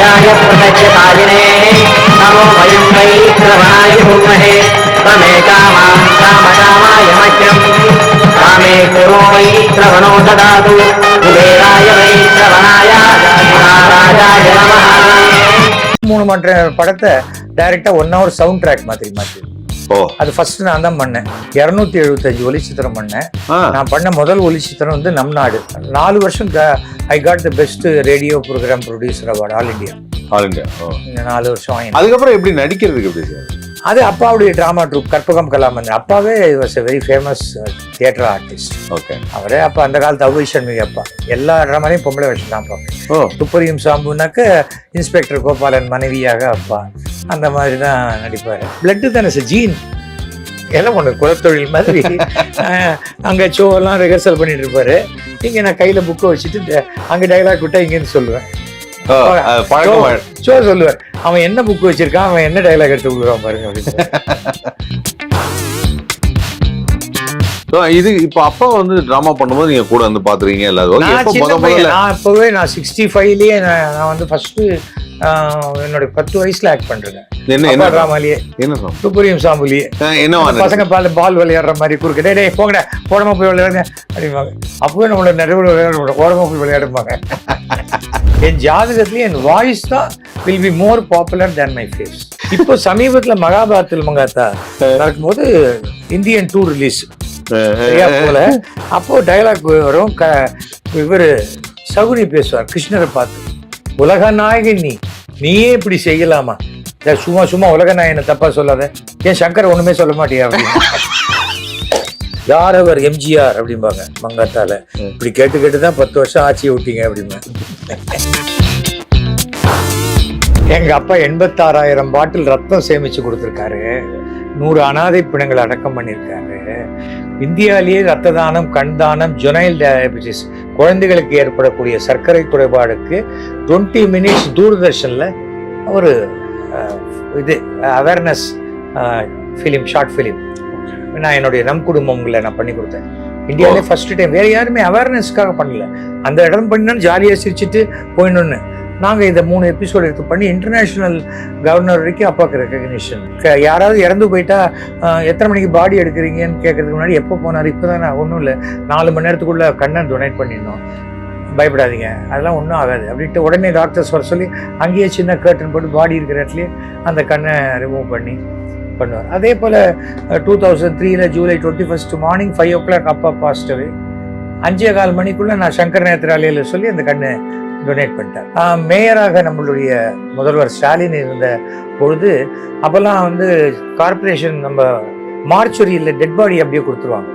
ராஜாய பிரதட்சதாயினே நமோ வயம் வை சிரவணாய பூமகே தமே காமாம் காம காமாய மக்கியம் காமே குரோ வை சிரவணோ ததாது குபேராய வை சிரவணாய மகாராஜாய நம மூணு மற்ற படத்தை டைரக்டா ஒன் ஹவர் சவுண்ட் ட்ராக் மாதிரி மாற்றி அது ஃபர்ஸ்ட் நான் தான் பண்ணேன். இரநூத்தி எழுபத்தஞ்சு ஒலி சித்திரம் பண்ணேன். நான் பண்ண முதல் ஒலி சித்திரம் வந்து நம் நாடு. நாலு வருஷம் I got the best radio programme producer award all India all. இந்த நாலு வருஷம் அதுக்கப்புறம் எப்படி நடிக்கிறதுக்கு எப்படி சார்? அது அப்பாவுடைய டிராமா ட்ரூப் கற்பகம் கலாமன். அப்பாவே was a very famous theatre artist okay அவரே அப்பா அந்த காலத்து அவை சண்முகி அப்பா. எல்லா ட்ராமாலையும் பொம்பளை வச்சு தான் ஓ. துப்பறியும் சாம்புனாக்க இன்ஸ்பெக்டர் கோபாலன் மனைவியாக அப்பா. அந்த மாதிரி தான் நடிப்பார். பிளட்டு தானே சார் ஜீன் எல்லாம் ஒன்று குலத்தொழில் மாதிரி. அங்க ஷோ எல்லாம் ரிஹர்சல் பண்ணிட்டு இருப்பாரு. இங்க நான் கையில புக்கை வச்சுட்டு அங்க டைலாக் விட்டா இங்கேருந்து சொல்லுவேன். பழக்கமா ஷோ சொல்லுவார் அவன் என்ன புக் வச்சிருக்கான் அவன் என்ன டைலாக் எடுத்து கொடுக்குறான் பாருங்க அப்படின்னு. இது இப்போ அப்பா வந்து டிராமா பண்ணும்போது நீங்க கூட வந்து அது okay. நான் முதல்ல? நான் சிக்ஸ்டி ஃபைவ்லயே நான் வந்து ஃபர்ஸ்ட் என்னுடைய பத்து வயசுல ஆக்ட் பண்றேன் என்ன என்ன? சாம்புலியே. பசங்க பால் பால் விளையாடுற மாதிரி குறுக்க. டேய் டேய் போங்கடா போடாம போய் விளையாடுங்க அப்படிம்பாங்க. அப்பவே நம்மள நிறைய விளையாட ஓடமா போய் விளையாடுவாங்க என் ஜாதகத்துலயே என் வாய்ஸ் தான் will be more popular than my face இப்போ சமீபத்துல மகாபாரத்தில் மங்காத்தா நடக்கும்போது இந்தியன் டூர் ரிலீஸ் போல அப்போ டைலாக் வரும். க இவர் சகுனி பேசுவார் கிருஷ்ணரை பார்த்து. உலக நாயகன் நீ. நீயே இப்படி செய்யலாமா? சும்மா சும்மா உலக நாயகனை தப்பா சொல்லாத. ஏன் சங்கர் ஒண்ணுமே சொல்ல மாட்டியா அப்படின்னு யார் அவர்? எம்ஜிஆர் அப்படிம்பாங்க மங்காத்தால. இப்படி கேட்டு கேட்டு தான் பத்து வருஷம் ஆட்சி விட்டீங்க அப்படிம்பா எங்க அப்பா எண்பத்தாறாயிரம் பாட்டில் ரத்தம் சேமிச்சு கொடுத்துருக்காரு. நூறு அனாதை பிணங்களை அடக்கம் பண்ணியிருக்காரு. இந்தியாவிலேயே ரத்த தானம் கண் தானம் ஜொனைல் டயபிட்டிஸ் குழந்தைகளுக்கு ஏற்படக்கூடிய சர்க்கரை குறைபாடுக்கு டுவெண்ட்டி மினிட்ஸ் தூர்தர்ஷன்ல ஒரு இது அவேர்னஸ் ஃபிலிம் ஷார்ட் ஃபிலிம் நான் என்னுடைய நம் குடும்பங்களை நான் பண்ணி கொடுத்தேன். இந்தியாவிலே ஃபர்ஸ்ட் டைம் வேற யாருமே அவேர்னஸ்க்காக பண்ணல. அந்த இடம் பண்ணணும் ஜாலியாக சிரிச்சிட்டு போயிடணும்னு. நாங்கள் இந்த மூணு எபிசோடு எடுத்து பண்ணி இன்டர்நேஷ்னல் கவர்னர் வரைக்கும் அப்பாவுக்கு ரெக்கக்னிஷன் யாராவது இறந்து போயிட்டா எத்தனை மணிக்கு பாடி எடுக்கிறீங்கன்னு கேட்கறதுக்கு முன்னாடி எப்போ போனார்? இப்போ தான் ஒன்றும் இல்லை. நாலு மணி நேரத்துக்குள்ளே கண்ணை டொனேட் பண்ணிடணும். பயப்படாதீங்க. அதெல்லாம் ஒன்றும் ஆகாது. அப்படின்ட்டு உடனே டாக்டர்ஸ் வர சொல்லி அங்கேயே சின்ன கர்டன் போட்டு பாடி இருக்கிற இடத்துலையே அந்த கண்ணை ரிமூவ் பண்ணி பண்ணுவார். அதே போல் டூ தௌசண்ட் த்ரீல July twenty first morning five o'clock அப்பா பாஸ்டவே அஞ்சே கால் மணிக்குள்ளே நான் சங்கர் நேத்ராலயில் சொல்லி அந்த கண்ணை டொனேட் பண்ணிட்டேன் ஆஹ் மேயராக நம்மளுடைய முதல்வர் ஸ்டாலின் இருந்த பொழுது அப்போல்லாம் வந்து கார்ப்பரேஷன் நம்ம மார்ச்சுரியில் டெட் பாடி அப்படியே கொடுத்துருவாங்க.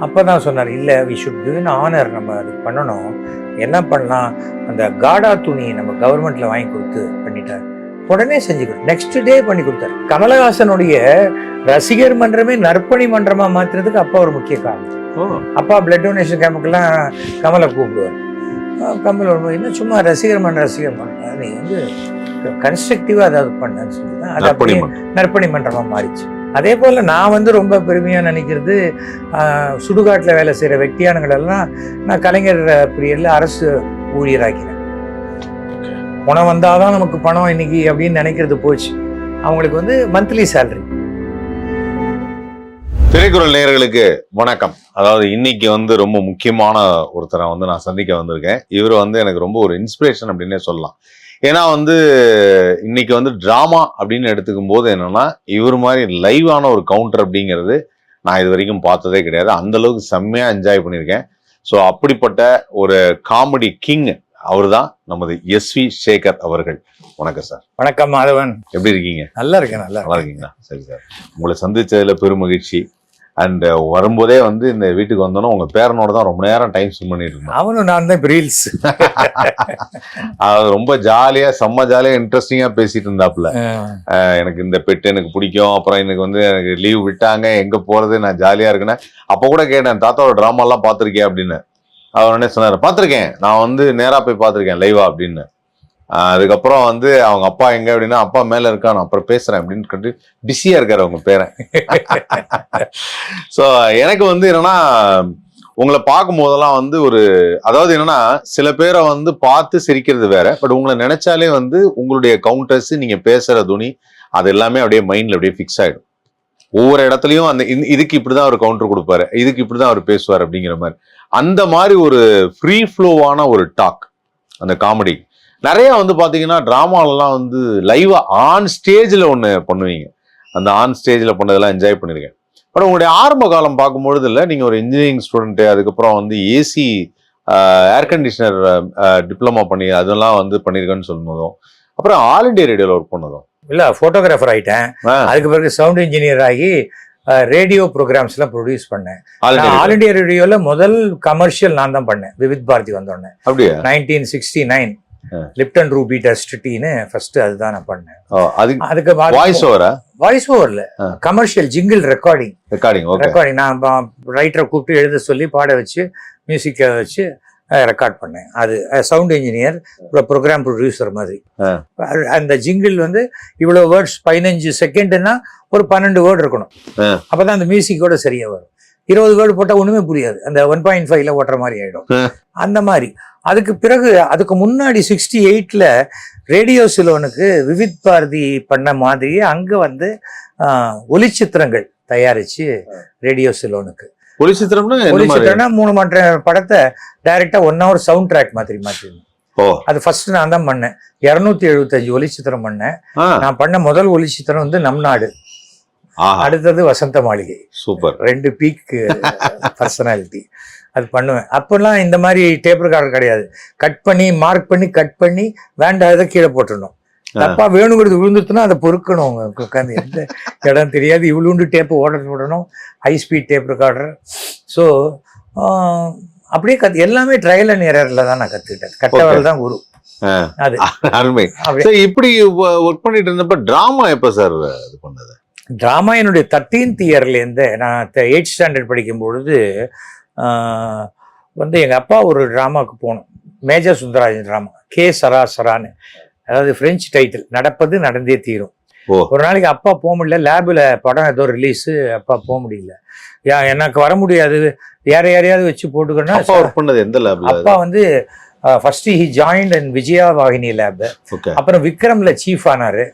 அப்போ தான் சொன்னார் இல்லை வி ஷுட் கிவ் ஆனர் நம்ம அது பண்ணணும். என்ன பண்ணலாம்? அந்த காடா துணி நம்ம கவர்மெண்ட்ல வாங்கி கொடுத்து பண்ணிட்டார். உடனே செஞ்சு கொடு நெக்ஸ்ட் டே பண்ணி கொடுத்தாரு. கமலஹாசனுடைய ரசிகர் மன்றமே நற்பணி மன்றமா மாத்துறதுக்கு அப்பா ஒரு முக்கிய காரணம். அப்பா பிளட் டொனேஷன் கேம்புக்கெல்லாம் கமலை கூப்பிடுவார். வரும்போது என்ன சும்மா ரசிகர் மன்றம் ரசிகர் மன்றம் நீ வந்து கன்ஸ்ட்ரக்டிவா ஏதாவது பண்ணன்னு சொல்லி தான் அது நற்பணி அப்படியே நற்பணி மன்றமா மாறிச்சு. அதே போல நான் வந்து ரொம்ப பெருமையா நினைக்கிறது சுடுகாட்டுல வேலை செய்யற வெட்டியானுங்களெல்லாம் நான் கலைஞர் பீரியட்ல அரசு ஊழியராக்கினேன். பணம் வந்தாதான் நமக்கு பணம் இன்னைக்கு அப்படின்னு நினைக்கிறது போச்சு. அவங்களுக்கு வந்து மந்த்லி சேலரி திரைக்குறள் நேயர்களுக்கு வணக்கம். அதாவது இன்னைக்கு வந்து ரொம்ப முக்கியமான ஒருத்தரை வந்து நான் சந்திக்க வந்திருக்கேன். இவர் வந்து எனக்கு ரொம்ப ஒரு இன்ஸ்பிரேஷன் அப்படின்னே சொல்லலாம். ஏன்னா வந்து இன்னைக்கு வந்து டிராமா அப்படின்னு எடுத்துக்கும் போது என்னன்னா இவர் மாதிரி லைவான ஒரு கவுண்டர் அப்படிங்கிறது நான் இது வரைக்கும் பார்த்ததே கிடையாது. அந்த அளவுக்கு செம்மையா என்ஜாய் பண்ணியிருக்கேன். ஸோ அப்படிப்பட்ட ஒரு காமெடி கிங் அவர்தான் நமது எஸ் வி சேகர் அவர்கள். வணக்கம் சார் வணக்கம் மாதவன். எப்படி இருக்கீங்க? நல்லா இருக்கேன் நல்லா நல்லா இருக்கீங்களா? சரி சார். உங்களை சந்திச்சதுல பெரும் மகிழ்ச்சி. அண்ட் வரும்போதே வந்து இந்த வீட்டுக்கு வந்தோன்னா உங்க பேரனோட தான் ரொம்ப நேரம் டைம் ஸ்பெண்ட் பண்ணிட்டு இருந்தோம். அவனும் நான் தான் ரீல்ஸ் அது ரொம்ப ஜாலியா செம்ம ஜாலியா இன்ட்ரெஸ்டிங்கா பேசிட்டு இருந்தாப்புல. எனக்கு இந்த பெட் எனக்கு பிடிக்கும். அப்புறம் எனக்கு வந்து எனக்கு லீவ் விட்டாங்க. எங்க போறது? நான் ஜாலியா இருக்கேன்னு அப்ப கூட கேட்டேன் தாத்தாவோட டிராமா எல்லாம் பாத்திருக்கேன் அப்படின்னு. அவர் உடனே சொன்னாரு பார்த்திருக்கேன். நான் வந்து நேரா போய் பார்த்திருக்கேன் லைவா அப்படின்னு. அதுக்கப்புறம் வந்து அவங்க அப்பா எங்க அப்படின்னா அப்பா மேல இருக்கான் நான் அப்புறம் பேசுறேன் அப்படின்னு சொல்லிட்டு பிஸியா இருக்காரு அவங்க பேரன். ஸோ எனக்கு வந்து என்னன்னா உங்களை பார்க்கும் போதெல்லாம் வந்து ஒரு அதாவது என்னன்னா சில பேரை வந்து பார்த்து சிரிக்கிறது வேற பட் உங்களை நினைச்சாலே வந்து உங்களுடைய கவுண்டர்ஸ் நீங்க பேசுற துணி அது எல்லாமே அப்படியே மைண்ட்ல அப்படியே ஃபிக்ஸ் ஆயிடும். ஒவ்வொரு இடத்துலையும் அந்த இதுக்கு இப்படிதான் அவர் கவுண்டர் கொடுப்பாரு இதுக்கு இப்படிதான் அவர் பேசுவார் அப்படிங்கிற மாதிரி. அந்த மாதிரி ஒரு ஃப்ரீ ஃப்ளோவான ஒரு டாக் அந்த காமெடி நிறைய வந்து பாத்தீங்கன்னா டிராமாலலாம் வந்து லைவா ஆன் ஸ்டேஜ்ல ஒண்ணு பண்ணுவீங்க. அந்த ஆன் ஸ்டேஜ்ல பண்ணதெல்லாம் என்ஜாய் பண்ணிருக்கேன். பட் உங்களுடைய ஆரம்ப காலம் பார்க்கும்பொழுது இல்லை நீங்க ஒரு இன்ஜினியரிங் ஸ்டூடெண்ட் அதுக்கப்புறம் வந்து ஏசி ஏர் கண்டிஷனர் டிப்ளமா பண்ணி அதெல்லாம் வந்து பண்ணிருக்கேன்னு சொல்லும்போதும் அப்புறம் ஆல் இண்டியா ரேடியோல ஒர்க் பண்ணதும். இல்ல போட்டோகிராஃபர் ஆயிட்டேன். ஆ, அதுக்கு பிறகு சவுண்ட் இன்ஜினியர் ஆகி ரேடியோ ப்ரோக்ராம்ஸ் எல்லாம் ப்ரொடியூஸ் பண்ணேன். ஆல். இண்டியா ரேடியோல முதல் கமர்ஷியல் நான் தான் பண்ணேன். விவித் பாரதி வந்தோடனே. அப்படியா? Nineteen sixty nine. Lipton Ruby dust டீன்னு ஃபர்ஸ்ட் அதுதான் நான் பண்ணேன். அதுக்கு வாய்ஸ் ஓவரா வாய்ஸ் ஓவர்ல. Commercial jingle recording recording recording நான் ரைட்டரை கூப்பிட்டு எழுத சொல்லி பாட வச்சு மியூசிக்கை வச்சு ரெக்கார்ட் பண்ணேன். அது சவுண்ட் இன்ஜினியர் ப்ரோக்ராம் ப்ரொடியூசர் மாதிரி. அந்த ஜிங்கிள் வந்து இவ்வளோ வேர்ட்ஸ் பதினஞ்சு செகண்ட்னா ஒரு பன்னெண்டு வேர்டு இருக்கணும். ஆ. அப்பதான் அந்த மியூசிக்கோட சரியா வரும். இருபது வேர்டு போட்டால் ஒண்ணுமே புரியாது. அந்த ஒன் பாயிண்ட் ஃபைவ்ல ஓட்டுற மாதிரி ஆயிடும். ஆ. அந்த மாதிரி. அதுக்கு பிறகு அதுக்கு முன்னாடி சிக்ஸ்டி எயிட்ல ரேடியோ சிலோனுக்கு விவித் பாரதி பண்ண மாதிரியே அங்க வந்து ஒளிச்சித்திரங்கள் தயாரிச்சு ரேடியோ சிலோனுக்கு. ஒளி சித்திரம்னா என்ன மாதிரி? ஒளிச்சித்திரம்னா மூணு மற்ற படத்தை டைரக்டா ஒன் ஹவர் சவுண்ட் ட்ராக் மாதிரி மாற்றிருந்தோம் அது ஃபர்ஸ்ட் நான் தான் பண்ணேன். இரநூத்தி எழுபத்தஞ்சு ஒளிச்சித்திரம் பண்ணேன். நான் பண்ண முதல் ஒளிச்சித்திரம் வந்து நம் நாடு. அடுத்தது வசந்த மாளிகை. சூப்பர். ரெண்டு பீக் பர்சனாலிட்டி அது பண்ணுவேன். அப்போல்லாம் இந்த மாதிரி டேப் ரெக்கார்டர் கிடையாது. கட் பண்ணி மார்க் பண்ணி கட் பண்ணி வேண்டாத கீழே போட்டுடணும். தப்பா வேணுங்கிறது விழுந்துச்சுன்னா அதை பொறுக்கணும் உட்காந்து எந்த இடம் தெரியாது. இவ்வளோண்டு டேப்பு ஓட விடணும் high speed tape recorder so அப்படியே கத்து எல்லாமே ட்ரையல் அண்ட் எரர்ல தான் நான் கத்துக்கிட்டேன். கட்டவர்கள் தான் குரு. அது. அருமை. இப்படி ஒர்க் பண்ணிட்டு இருந்தப்ப டிராமா எப்ப சார் இது பண்ணது? டிராமா என்னுடைய தேர்ட்டீன்த் இயர்லேருந்து நான் எயிட் ஸ்டாண்டர்ட் படிக்கும் பொழுது வந்து எங்கள் அப்பா ஒரு ட்ராமாவுக்கு போனோம். மேஜர் சுந்தரராஜன் ட்ராமா கே சரா சரான்னு அதாவது ஃப்ரெஞ்சு டைட்டில் நடப்பது நடந்தே தீரும். ஒரு நாளைக்கு அப்பா போக முடியல. லேபில் படம் ஏதோ ரிலீஸு அப்பா போக முடியல. எனக்கு வர முடியாது. யாரை யாரையாவது வச்சு போட்டுக்கணும் எந்த லேப்ல அப்பா வந்து first he joined and Vijaya Vahini lab அப்புறம் விக்ரம்ல சீஃப் ஆனாரு.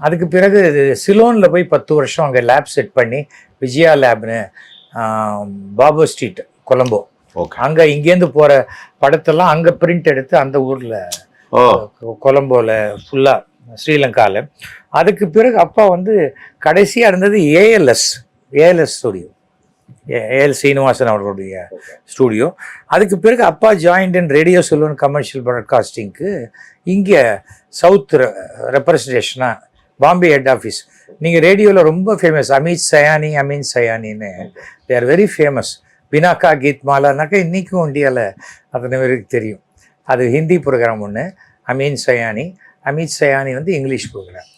அதுக்கு பிறகு சிலோன்ல போய் பத்து வருஷம் அங்கே லேப் செட் பண்ணி விஜயா லேப்னு பாபு ஸ்ட்ரீட் கொலம்போ. அங்க இங்கேருந்து போற படத்தெல்லாம் அங்க பிரிண்ட் எடுத்து அந்த ஊர்ல ஓ. கொலம்போல ஃபுல்லா ஸ்ரீலங்கால. அதுக்கு பிறகு அப்பா வந்து கடைசியா இருந்தது ALS ALS studio AL Srinivasan அவர்களுடைய ஸ்டூடியோ அதுக்கு பிறகு அப்பா joined in radio Ceylon commercial ப்ராட்காஸ்டிங்க்கு இங்கே சவுத் ரெப்ரசன்டேஷனாக பாம்பே ஹெட் ஆஃபீஸ் நீங்கள் ரேடியோவில் ரொம்ப famous Amit Sayani Ameen சயானின்னு. They are very famous Binaca Geet மாலானாக்கா இன்றைக்கும் இந்தியாவில் அத்தனை பேருக்கு தெரியும். அது ஹிந்தி ப்ரோக்ராம் ஒன்று அமீன் சயானி. அமித் சயானி வந்து இங்கிலீஷ் ப்ரோக்ராம்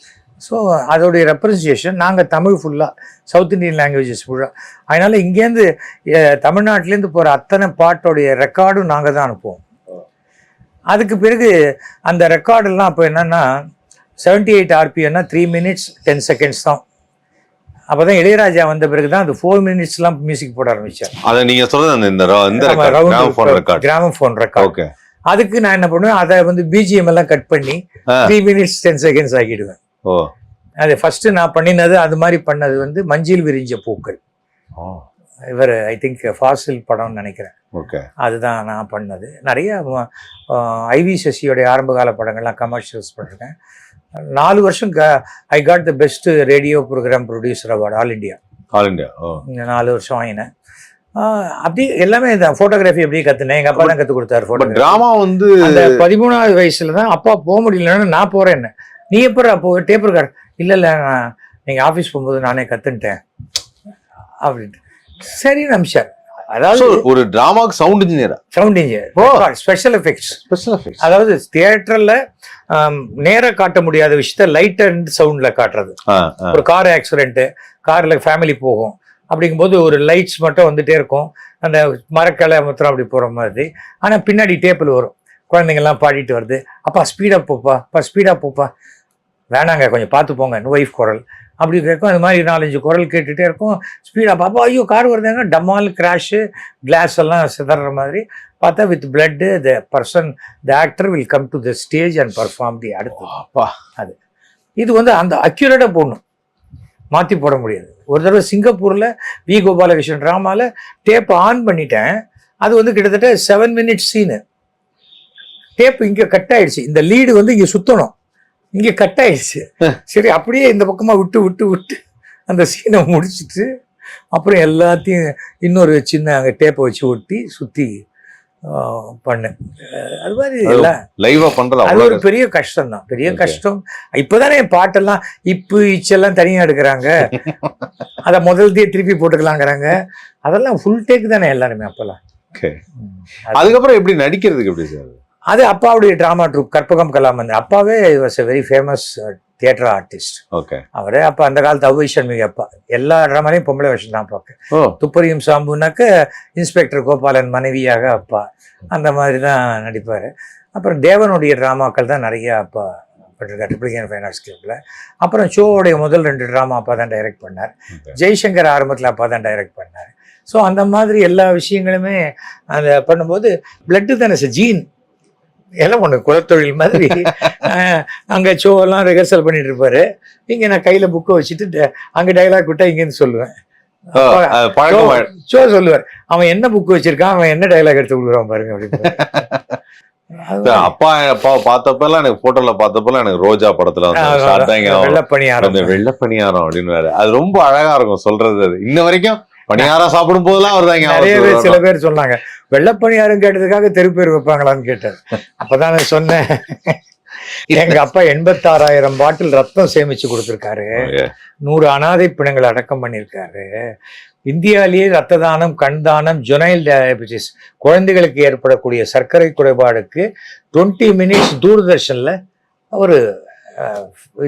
ஸோ அதோடைய ரெப்ரசன்டேஷன் நாங்கள் தமிழ் ஃபுல்லாக சவுத் இந்தியன் லாங்குவேஜஸ் ஃபுல்லாக அதனால் இங்கேருந்து தமிழ்நாட்டிலேருந்து போகிற அத்தனை பாட்டோடைய ரெக்கார்டும் நாங்கள் தான் அனுப்புவோம். அதுக்கு பிறகு அந்த ரெக்கார்டெல்லாம் அப்போ என்னன்னா செவன்டி எயிட் ஆர்பிஎம்னா த்ரீ மினிட்ஸ் டென் செகண்ட்ஸ் தான். அப்போ தான் இளையராஜா வந்த பிறகு தான் அது ஃபோர் மினிட்ஸ்லாம் மியூசிக் போட ஆரம்பித்தார் அத நீங்க சொல்றது அந்த இந்த கிராம ஃபோன் ரெக்கார்ட் ஓகே அதுக்கு நான் என்ன பண்ணுவேன் அதை வந்து பிஜிஎம் எல்லாம் கட் பண்ணி. த்ரீ மினிட்ஸ் டென் செகண்ட்ஸ் ஆக்கிடுவேன். ஓ. அது ஃபர்ஸ்ட் நான் பண்ணினது அது மாதிரி பண்ணது வந்து மஞ்சில் விரிஞ்ச பூக்கள். இவர் ஐ திங்க் ஃபாசில் படம்னு நினைக்கிறேன். ஓகே அதுதான் நான் பண்ணது. நிறைய ஐவி சசியோடைய ஆரம்பகால படங்கள்லாம் கமர்ஷியல்ஸ் பண்ணிருக்கேன். நாலு வருஷம் I got the best radio programme producer award all India all India ஓ. நாலு வருஷம் வாங்கினேன். அப்படி எல்லாமே இந்த ஃபோட்டோகிராஃபி அப்படியே கற்றுனேன் எங்கள் அப்பா தான் கற்றுக் கொடுத்தாரு பட் ஃபோட்டோ டிராமா வந்து அந்த பதிமூணாவது வயசுல தான் அப்பா போக முடியலன்னு நான் போறேன் என்ன. நீ எப்போ அப்போ டேப் இருக்கார் இல்ல இல்ல நான் நீங்க ஆபீஸ் போகும்போது நானே கத்துன்ட்டேன். அப்படின்ட்டு. சரி நம்சார் அதாவது ஒரு டிராமாக்கு சவுண்ட் இன்ஜினியரா sound engineer. Special effects special effects அதாவது தியேட்டர்ல நேரா காட்ட முடியாத விஷயத்த லைட் அண்ட் சவுண்ட்ல காட்டுறது. ஒரு கார் ஆக்சிடென்ட் கார்ல ஃபேமிலி போகும். அப்படிங்கும்போது ஒரு லைட்ஸ் மட்டும் வந்துட்டே இருக்கும். அந்த மரக்கலை மாத்திரம் அப்படி போற மாதிரி. ஆனா பின்னாடி டேப்பில் வரும். குழந்தைங்கள்லாம் பாடிட்டு வருது. அப்பா ஸ்பீடா போப்பா. அப்பா ஸ்பீடா போப்பா. வேணாங்க கொஞ்சம் பார்த்து போங்க. ஒய்ஃப் குரல். அப்படி கேட்கும். அது மாதிரி நாலஞ்சு குரல் கேட்டுகிட்டே இருக்கும். ஸ்பீடாக பாப்பா ஐயோ கார் வருதுங்க? டம்மால் கிராஷு கிளாஸ் எல்லாம் சிதற மாதிரி. பார்த்தா with blood the person the actor will come to the stage and perform the அடுத்து. அப்பா. இது வந்து அந்த அக்யூரேட்டாக போடணும். மாற்றி போட முடியாது. ஒரு தடவை சிங்கப்பூரில் வி கோபாலகிருஷ்ணன் ட்ராமாவில் டேப் ஆன் பண்ணிட்டேன். அது வந்து கிட்டத்தட்ட செவன் மினிட்ஸ் சீனு டேப் இங்கே கட் ஆயிடுச்சு. இந்த லீடு வந்து இங்கே சுத்தணும். இங்கே கட் ஆயிடுச்சு. சரி அப்படியே இந்த பக்கமாக விட்டு விட்டு விட்டு அந்த சீனை முடிச்சிட்டு அப்புறம் எல்லாத்தையும் இன்னொரு சின்ன அங்கே டேப்பை வச்சு ஒட்டி சுற்றி பண்ணேன். அது மாதிரி எல்லாம் லைவா பண்றது? அது ஒரு பெரிய கஷ்டம் தான் பெரிய. கஷ்டம். இப்பதானே என் பாட்டெல்லாம் இப்பு இச்செல்லாம் தனியா எடுக்கிறாங்க. அத முதல்தே திருப்பி போட்டுக்கலாங்கிறாங்க. அதெல்லாம் ஃபுல் டேக் தானே எல்லாருமே அப்பெல்லாம். அதுக்கப்புறம் எப்படி நடிக்கிறதுக்கு எப்படி சார்? அது அப்பாவுடைய டிராமா ட்ரூப் கற்பகம் கலாமந்த் அப்பாவே was a very famous theatre artist okay. அவரே அப்பா அந்த காலத்து அவ்வை சண்முகி அப்பா. எல்லா ட்ராமாலையும் பொம்பளை விஷயம் தான் பார்க்க துப்பறியும் சாம்புனாக்க இன்ஸ்பெக்டர் கோபாலன் மனைவியாக அப்பா. அந்த மாதிரி தான் நடிப்பார். அப்புறம் தேவனுடைய ட்ராமாக்கள் தான் நிறைய அப்பா பண்ணிருக்காரு ட்ரிபிளிகன் ஃபைனான்ஸ் கிளப்பில் அப்புறம் ஷோவுடைய முதல் ரெண்டு ட்ராமா அப்பா தான் டைரக்ட் பண்ணார். ஜெய்சங்கர் ஆரம்பத்தில் அப்பா தான் டைரக்ட் பண்ணார். ஸோ அந்த மாதிரி எல்லா விஷயங்களுமே அந்த பண்ணும்போது பிளட்டு தானே சார் ஜீன் எல்லாம் ஒன்று குலத்தொழில் மாதிரி? அங்க ஷோ எல்லாம் ரிஹர்சல் பண்ணிட்டு இருப்பாரு. இங்க நான் கையில புக்கை வச்சுட்டு அங்க டைலாக் விட்டா இங்கேருந்து சொல்லுவேன். அப்பா- ஷோ சொல்லுவார். அவன் என்ன புக் வச்சிருக்கான் அவன் என்ன டைலாக் எடுத்து கொடுக்குறான் பாருங்க அப்படின்னு. அப்பா அப்பாவை பார்த்தப்பெல்லாம் எனக்கு போட்டோல பார்த்தப்பெல்லாம் எனக்கு ரோஜா படத்துல வந்து shot தான் ஞாபகம் வரும். வெள்ளப்பணி அந்த வெள்ளை பணியாரம் அப்படின்னு அது ரொம்ப அழகா இருக்கும் சொல்றது அது. இன்ன வரைக்கும் பணியாரம் சாப்பிடும் போதெல்லாம் அவர் தான் நிறைய பேர் சில பேர் சொன்னாங்க வெள்ளப்பணியாரம் கேட்டதுக்காக தெரு பேர் வைப்பாங்களான்னு கேட்டார். அப்பதான் நான் சொன்னேன். எங்க அப்பா எண்பத்தாறாயிரம் பாட்டில் ரத்தம் சேமிச்சு கொடுத்துருக்காரு. நூறு அனாதை பிணங்களை அடக்கம் பண்ணியிருக்காரு. இந்தியாவிலேயே ரத்த தானம் கண் தானம் ஜொனைல் டயபிட்டிஸ் குழந்தைகளுக்கு ஏற்படக்கூடிய சர்க்கரை குறைபாடுக்கு டுவெண்ட்டி மினிட்ஸ் தூர்தர்ஷன்ல ஒரு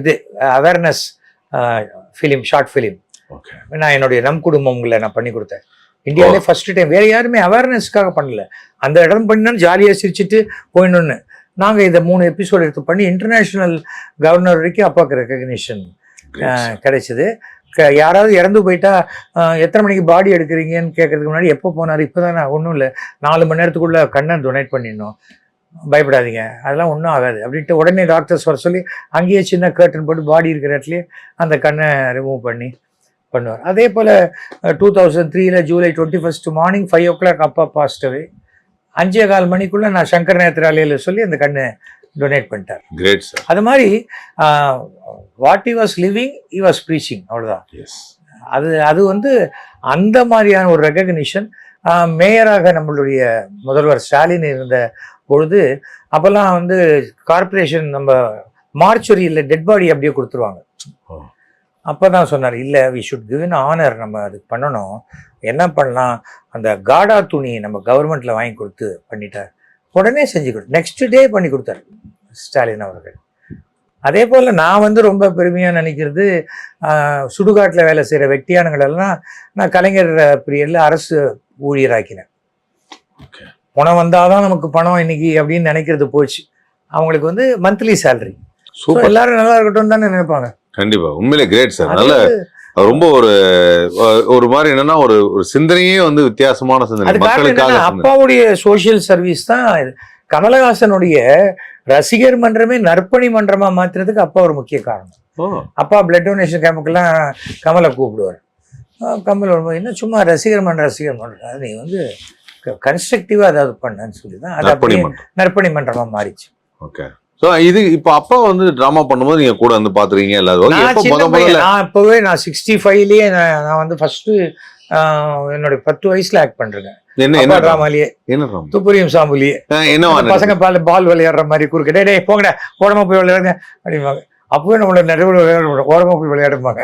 இது awareness film short film. Okay. நான் என்னுடைய நம் குடும்பங்களை நான் பண்ணி கொடுத்தேன். இந்தியாவிலே ஃபர்ஸ்ட் டைம் வேற யாருமே அவேர்னஸ்க்காக பண்ணல. அந்த இடம் பண்ணா ஜாலியாக சிரிச்சிட்டு போயிடணும்னு. நாங்கள் இதை மூணு எபிசோட் எடுத்து பண்ணி இன்டர்நேஷ்னல் கவர்னர் வரைக்கும் அப்பாவுக்கு ரெக்கக்னிஷன் கிடைச்சிது. க- யாராவது இறந்து போயிட்டா எத்தனை மணிக்கு பாடி எடுக்கிறீங்கன்னு கேட்கறதுக்கு முன்னாடி எப்போ போனார்? இப்போ தானே ஒன்றும் இல்லை. நாலு மணி நேரத்துக்குள்ள கண்ணை டொனேட் பண்ணிடணும். பயப்படாதீங்க. அதெல்லாம் ஒன்றும் ஆகாது. அப்படின்ட்டு உடனே டாக்டர்ஸ் வர சொல்லி அங்கேயே சின்ன கர்டன் போட்டு பாடி இருக்கிற இடத்துலயே அந்த கண்ணை ரிமூவ் பண்ணி பண்ணுவார். அதே போல் டூ தௌசண்ட் த்ரீல July twenty first morning five o'clock அப்பா பாஸ்டவே அஞ்சே கால் மணிக்குள்ளே நான் சங்கர் நேத்ராலயில் சொல்லி அந்த கண்ணை டொனேட் பண்ணிட்டார். கிரேட் சார் அது மாதிரி what he was living he was preaching அவ்வளோதான் எஸ் அது அது வந்து அந்த மாதிரியான ஒரு ரெகக்னிஷன் மேயராக நம்மளுடைய முதல்வர் ஸ்டாலின் இருந்த பொழுது அப்போல்லாம் வந்து கார்ப்பரேஷன் நம்ம மார்ச்சுரியில் டெட் பாடி அப்படியே கொடுத்துருவாங்க. அப்போ தான் சொன்னார் இல்லை வி ஷுட் கிவ் ஆனர் நம்ம அதுக்கு பண்ணணும். என்ன பண்ணலாம்? அந்த காடா துணி நம்ம கவர்மெண்ட்டில் வாங்கி கொடுத்து பண்ணிட்டார். உடனே செஞ்சு கொடு நெக்ஸ்ட் டே பண்ணி கொடுத்தாரு ஸ்டாலின் அவர்கள். அதே போல் நான் வந்து ரொம்ப பெருமையாக நினைக்கிறது சுடுகாட்டில் வேலை செய்கிற வெட்டியானுங்களெல்லாம் நான் கலைஞர் பீரியடில் அரசு ஊழியராக்கினேன். பணம் வந்தாதான் நமக்கு பணம் இன்னைக்கு அப்படின்னு நினைக்கிறது போச்சு. அவங்களுக்கு வந்து மந்த்லி சேலரி சூப்பர் எல்லாரும் நல்லா இருக்கட்டும் தானே நினைப்பாங்க. கண்டிப்பா. உண்மையிலே கிரேட் சார் நல்ல ரொம்ப ஒரு ஒரு மாதிரி என்னன்னா ஒரு ஒரு சிந்தனையே வந்து வித்தியாசமான சிந்தனை. மக்களுக்காக. அப்பாவுடைய சோஷியல் சர்வீஸ் தான். கமலஹாசனுடைய ரசிகர் மன்றமே நற்பணி மன்றமா மாத்துறதுக்கு அப்பா ஒரு முக்கிய காரணம். அப்பா பிளட் டொனேஷன் கேம்புக்கெல்லாம் கமலை கூப்பிடுவார். கமல் வரும்போது என்ன சும்மா ரசிகர் மன்றம் ரசிகர் மன்றம் அது நீ வந்து கன்ஸ்ட்ரக்டிவா ஏதாவது பண்ணன்னு சொல்லி தான் அது நற்பணி அப்படியே மன்றம். நற்பணி மன்றமா மாறிச்சு. ஓகே சோ இது இப்ப அப்பா வந்து டிராமா பண்ணும்போது நீங்க கூட வந்து அது okay. நான் இப்பவே நான் சிக்ஸ்டி ஃபைவ்லயே நான் வந்து ஃபர்ஸ்ட் என்னோட பத்து வயசுல ஆக்ட் பண்றேன் என்ன என்ன? டிராமாலேயே என்ன? துப்புரியும் சாம்புலியே அந்த பசங்க பால் பால் விளையாடுற மாதிரி குறுக்க. டேய் டேய் போங்கடா ஓரமா போய் விளையாடுங்க அப்படிம்பாங்க. அப்பவே நம்மள நிறைய விளையாட ஓரமா போய் விளையாடுவாங்க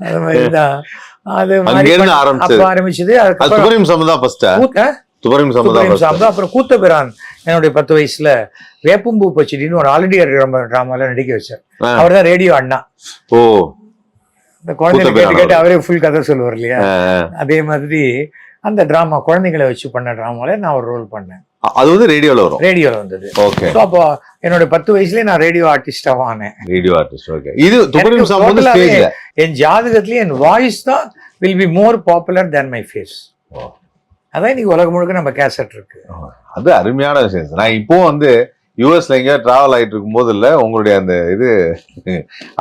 அது அது மாதிரி அங்கிருந்து பண்ணி- ஆரம்பிச்சது. ஆரம்பிச்சது அது அதுக்கப்புறம் துபரியம் துபரியம் சாம்பு அப்புறம் கூத்தபிரான் என்னுடைய பத்து வயசுல வேப்பம்பூ பச்சிடின்னு ஒரு ஆல்ரெடி டிராமால நடிக்க வச்சார். அவர் தான் ரேடியோ அண்ணா. ஓ. இந்த குழந்தைங்க கேட்டு கேட்டு அவரே. ஃபுல் கதை சொல்லுவார் இல்லையா? அதே மாதிரி அந்த டிராமா குழந்தைங்களை வச்சு பண்ண டிராமால நான் ஒரு ரோல் பண்ணேன். அது வந்து ரேடியோல வரும்? ரேடியோல வந்தது. ஓகே. ஸோ அப்போ என்னோட பத்து வயசுலயே நான் ரேடியோ ஆர்டிஸ்டாக ஆனேன். Radio artist okay. இது totally-ஆவே ஸ்டேஜ்ல என் ஜாதகத்திலேயே என் வாய்ஸ் தான் will be more popular than my face. அதான் இன்னைக்கு உலகம் முழுக்க நம்ம கேசட் இருக்கு அது அருமையான விஷயம். நான் இப்போ வந்து யூஎஸ்ல எங்கேயா டிராவல் ஆயிட்டு இருக்கும்போது இல்ல உங்களுடைய அந்த இது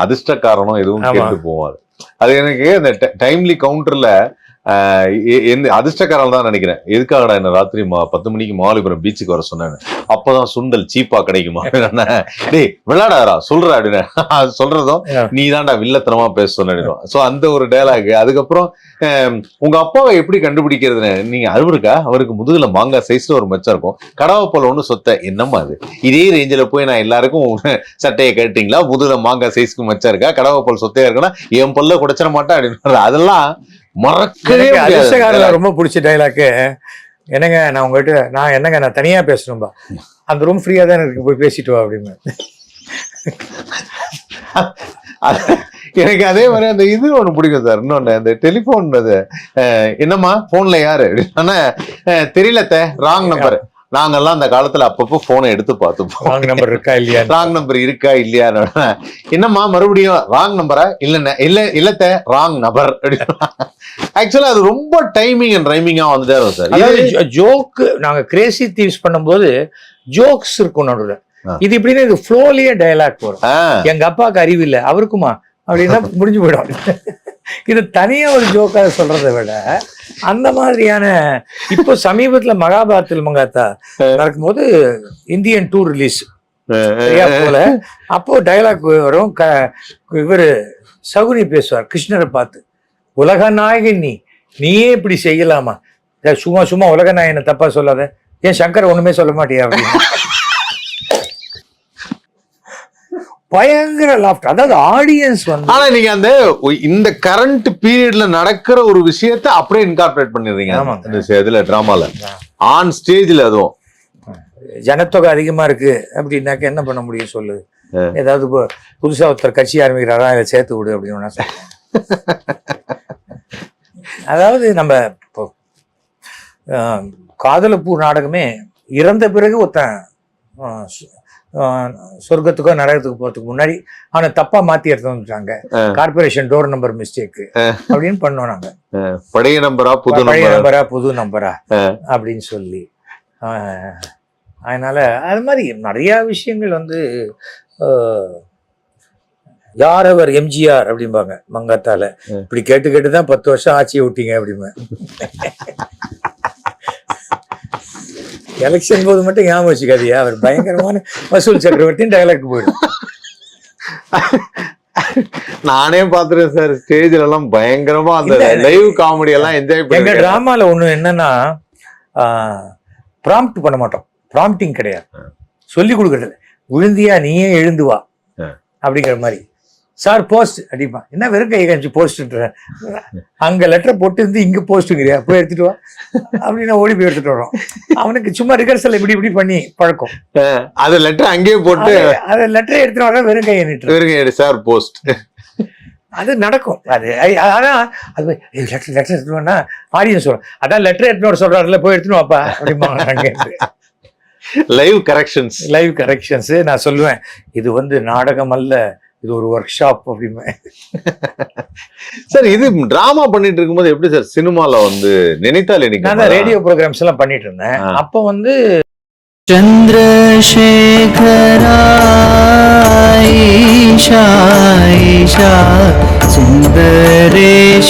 அதிர்ஷ்ட காரணம் எதுவும். கேட்டு போவாது அது எனக்கு அந்த டைம்லி கவுண்டர்ல எந்த அதிர்ஷ்டக்காரன் தான் நினைக்கிறேன். எதுக்காகடா என்ன ராத்திரி மா- பத்து மணிக்கு மாலிபுரம் பீச்சுக்கு வர சொன்னேன் அப்பதான் சுண்டல் சீப்பா கிடைக்குமா? டேய் விளையாடாதா சொல்ற அப்படின்னு. சொல்றதும். நீ தான்டா வில்லத்தனமா பேச சொன்ன சோ அந்த ஒரு டயலாக் அதுக்கப்புறம் உங்க அப்பாவை எப்படி கண்டுபிடிக்கிறதுன்னு நீங்க அறிவுருக்கா அவருக்கு முதுகுல மாங்காய் சைஸ்ல ஒரு மச்சம் இருக்கும். கடவை போல ஒண்ணு சொத்த. என்னம்மா அது? இதே ரேஞ்சில போய் நான் எல்லாருக்கும் சட்டையை கேட்டீங்களா? முதுகுல மாங்காய் சைஸ்க்கு மச்சம் இருக்கா? கடவை போல் சொத்தையா இருக்குன்னா என் பல்ல குடைச்சிட மாட்டேன் அப்படின்னு. அதெல்லாம் மறக்கவே எனக்கு அதிர்ஷ்டகாரில் ரொம்ப பிடிச்ச டைலாக்கு என்னங்க நான் உங்ககிட்ட நான் என்னங்க நான் தனியா பேசணும்பா? அந்த ரூம் ஃப்ரீயா தான் இருக்கு போய் பேசிட்டு வா அப்படின்னு. எனக்கு அதே மாதிரி அந்த இது ஒண்ணு பிடிக்கும் சார் இன்னொன்னு அந்த டெலிபோன் அது என்னம்மா போன்ல யாரு? அஹ், தெரியலத்த ராங் நம்பர் நாங்கெல்லாம் அந்த காலத்துல அப்பப்போ போனை எடுத்து பார்த்துப்போம். ராங் நம்பர் இருக்கா இல்லையா? ராங் நம்பர் இருக்கா இல்லையா? என்னம்மா மறுபடியும் ராங் நம்பரா இல்ல இல்ல இல்லத்த ராங் நம்பர் ஆக்சுவலா அது ரொம்ப டைமிங் அண்ட் ரைமிங்கா வந்துட்டே இருக்கும் சார் அதாவது ஜோக் நாங்க கிரேசி தீவ்ஸ் பண்ணும்போது ஜோக்ஸ் இருக்கும் நடுவில். இது இப்படின்னு இது ஃப்ளோலயே டயலாக் வரும். எங்க அப்பாவுக்கு அறிவு இல்லை அவருக்குமா? அப்படின்னா முடிஞ்சு போயிடும். இது தனியா ஒரு ஜோக்காக சொல்றதை விட அந்த மாதிரியான இப்போ சமீபத்துல மகாபாரத்தில் மங்காத்தா நடக்கும்போது இந்தியன் டூர் ரிலீஸ் போல அப்போ டைலாக் வரும். க இவர் சகுனி பேசுவார் கிருஷ்ணரை பார்த்து. உலக நாயகன் நீ. நீயே இப்படி செய்யலாமா? சும்மா சும்மா உலக நாயகனை தப்பா சொல்லாத. ஏன் சங்கர் ஒண்ணுமே சொல்ல மாட்டியா? அப்படின்னு. பயங்கர லாஃப்ட் அதாவது ஆடியன்ஸ் வந்து ஆனா நீங்க அந்த இந்த கரண்ட் பீரியட்ல நடக்கிற ஒரு விஷயத்தை அப்படியே இன்கார்பரேட் பண்ணிடுறீங்க. இந்த இதுல டிராமால ஆன் ஸ்டேஜ்ல அதுவும். ஜனத்தொகை அதிகமா இருக்கு. அப்படின்னாக்க என்ன பண்ண முடியும் சொல்லு? ஏதாவது இப்போ புதுசா ஒருத்தர் கட்சி ஆரம்பிக்கிறாரா? இதை சேர்த்து விடு அப்படின்னு. அதாவது நம்ம இப்போ ஆஹ், காதலப்பூ நாடகமே இறந்த பிறகு ஒருத்தன் சொர்க்கத்துக்கோ நரகத்துக்கு போறதுக்கு முன்னாடி அவனை தப்பா மாத்தி எடுத்து வந்துட்டாங்க. கார்பரேஷன் டோர் நம்பர் மிஸ்டேக் அப்படின்னு பண்ணோம் நாங்க. பழைய நம்பரா புது பழைய நம்பரா புது நம்பரா அப்படின்னு சொல்லி. அதனால அது மாதிரி நிறைய விஷயங்கள் வந்து யார் அவர்? எம்ஜிஆர் அப்படிம்பாங்க மங்காத்தால. இப்படி கேட்டு கேட்டு தான் பத்து வருஷம் ஆட்சியை விட்டீங்க அப்படிம்பேன் எலெக்ஷன் போது மட்டும் ஞாபகம் வச்சுக்காதியா அவர் பயங்கரமான வசூல் சக்கரவர்த்தின்னு டயலாக் போயிடும். நானே பாத்துறேன் சார். ஸ்டேஜ்ல எல்லாம் பயங்கரமா அந்த லைவ் காமெடி எல்லாம் என்ஜாய் எங்க பண்ணி டிராமால ஒண்ணு என்னன்னா ப்ராம்ப்ட் பண்ண மாட்டோம். ப்ராம்ப்டிங் கிடையாது. சொல்லி கொடுக்கறது. விழுந்தியா நீயே எழுந்து வா. அப்படிங்கிற மாதிரி. சார் போஸ்ட் அடிப்பா. என்ன வெறும் கை காமிச்சு போஸ்ட் அங்க லெட்டர் போட்டு இருந்து இங்க போஸ்ட்டுங்கிறியா போய் எடுத்துட்டு வா. அப்படின்னு ஓடி போய் எடுத்துட்டு வரோம். அவனுக்கு சும்மா ரிகர்சல் இப்படி இப்படி பண்ணி பழக்கம். அது லெட்டர் அங்கேயே போட்டு அது- லெட்டர் எடுத்துட்டு வர வெறும் கையை நிட்டு இருங்க சார் போஸ்ட் அது நடக்கும். அது ஆனா அது லெட்டர் லெட்டர் எடுத்துனா ஆடியன்ஸ் சொல்லும் அதான் லெட்டர் எடுத்துன்னு வர சொல்றாருல போய் எடுத்துன்னு வாப்பா அப்படிம்பாங்க லைவ் கரெக்ஷன்ஸ் லைவ் கரெக்ஷன்ஸ் நான் சொல்லுவேன். இது வந்து நாடகம் அல்ல இது ஒரு ஒர்க் ஷாப் அப்படின்னு சார் இது டிராமா பண்ணிட்டு இருக்கும்போது எப்படி சார் சினிமால வந்து நினைத்தால் நான் ரேடியோ ப்ரோக்ராம்ஸ் எல்லாம் பண்ணிட்டு இருந்தேன். அப்போ வந்து சந்திரசேகரா சுந்தரேஸ்வரா.